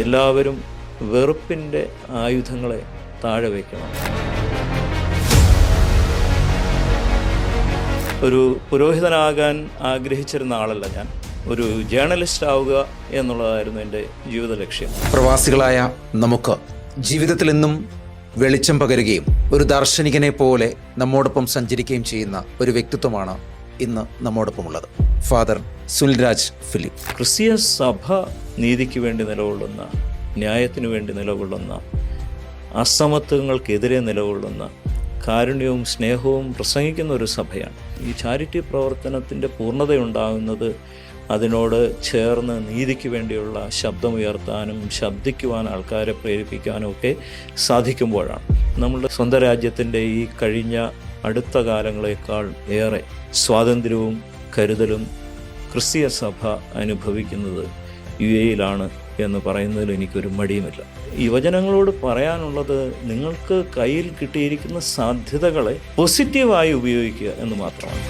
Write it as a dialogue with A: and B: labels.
A: എല്ലാവരും വെറുപ്പിന്റെ ആയുധങ്ങളെ താഴെ വയ്ക്കണം. ഒരു പുരോഹിതനാകാൻ ആഗ്രഹിച്ചിരുന്ന ആളല്ല ഞാൻ. ഒരു ജേർണലിസ്റ്റ് ആവുക എന്നുള്ളതായിരുന്നു എന്റെ ജീവിത ലക്ഷ്യം.
B: പ്രവാസികളായ നമുക്ക് ജീവിതത്തിൽ എന്നും വെളിച്ചം പകരുകയും ഒരു ദാർശനികനെ പോലെ നമ്മോടൊപ്പം സഞ്ചരിക്കുകയും ചെയ്യുന്ന ഒരു വ്യക്തിത്വമാണ് ഇന്ന് നമ്മോടൊപ്പമുള്ളത്. Father Sunilraj Philip.
A: ക്രിസ്തീയ സഭ നീതിക്ക് വേണ്ടി നിലകൊള്ളുന്ന ന്യായത്തിനു വേണ്ടി നിലകൊള്ളുന്ന അസമത്വങ്ങൾക്കെതിരെ നിലകൊള്ളുന്ന കാരുണ്യവും സ്നേഹവും പ്രസംഗിക്കുന്ന ഒരു സഭയാണ്. ഈ ചാരിറ്റി പ്രവർത്തനത്തിന്റെ പൂർണതയുണ്ടാകുന്നത് അതിനോട് ചേർന്ന് നീതിക്ക് വേണ്ടിയുള്ള ശബ്ദമുയർത്താനും ശബ്ദിക്കുവാൻ ആൾക്കാരെ പ്രേരിപ്പിക്കാനും ഒക്കെ സാധിക്കുമ്പോഴാണ്. നമ്മളുടെ സ്വന്തം രാജ്യത്തിന്റെ ഈ കഴിഞ്ഞ അടുത്ത കാലങ്ങളേക്കാൾ ഏറെ സ്വാതന്ത്ര്യവും കരുതലും ക്രിസ്തീയ സഭ അനുഭവിക്കുന്നത് യു എയിലാണ് എന്ന് പറയുന്നതിൽ എനിക്കൊരു മടിയുമില്ല. യുവജനങ്ങളോട് പറയാനുള്ളത് നിങ്ങൾക്ക് കയ്യിൽ കിട്ടിയിരിക്കുന്ന സാധ്യതകളെ പോസിറ്റീവായി ഉപയോഗിക്കുക എന്ന് മാത്രമാണ്.